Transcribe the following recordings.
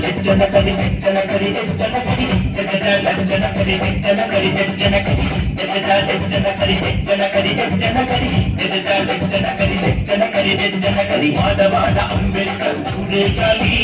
జనకరి జనకరి జనకరి జనకరి గజ్జన కలి గజజ గజ్జన కలి గజ్జన కలి గజ్జన కలి గజజ గజ్జన కలి గజ్జన కలి గజ్జన కలి గజజ గజ్జన కలి గజ్జన కలి గజ్జన కలి మాధవాడ అంబేద్కర్ పూరే కాలి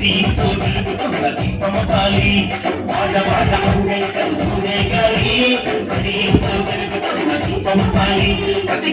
దీంతో వెలుగుతున్న దీపమసాలి మాధవాడ అంబేద్కర్ పూరే కాలి దీంతో వెలుగుతున్న దీపమసాలి ప్రతి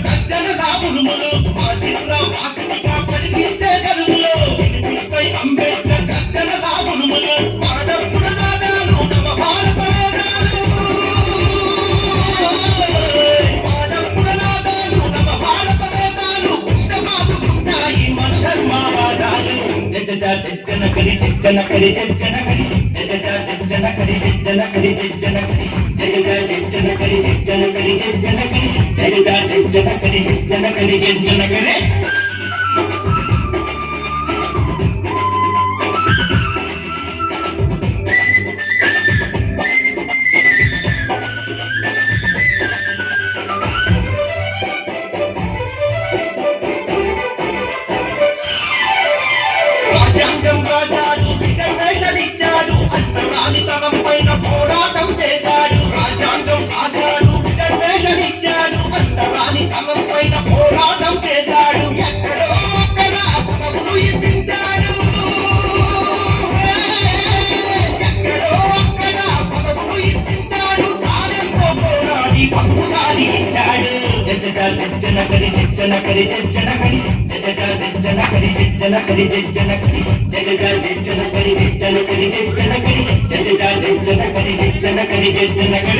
కరి జన కరి జన కరి జగజ జన కరి జన కరి జన కరి జగజ జన కరి జన కరి జన కరి జగజ జన కరి జన కరి జన కరి కరి బహుగా నిలిచాడు జజ్జన కరి జజ్జన కరి జజ్జన కరి. జజ్జన కరి జజ్జన కరి జజ్జన కరి. జజ్జన జజ్జన కరి జజ్జన కరి జజ్జన కరి. జజ్జన జజ్జన కరి జజ్జన కరి జజ్జన కరి.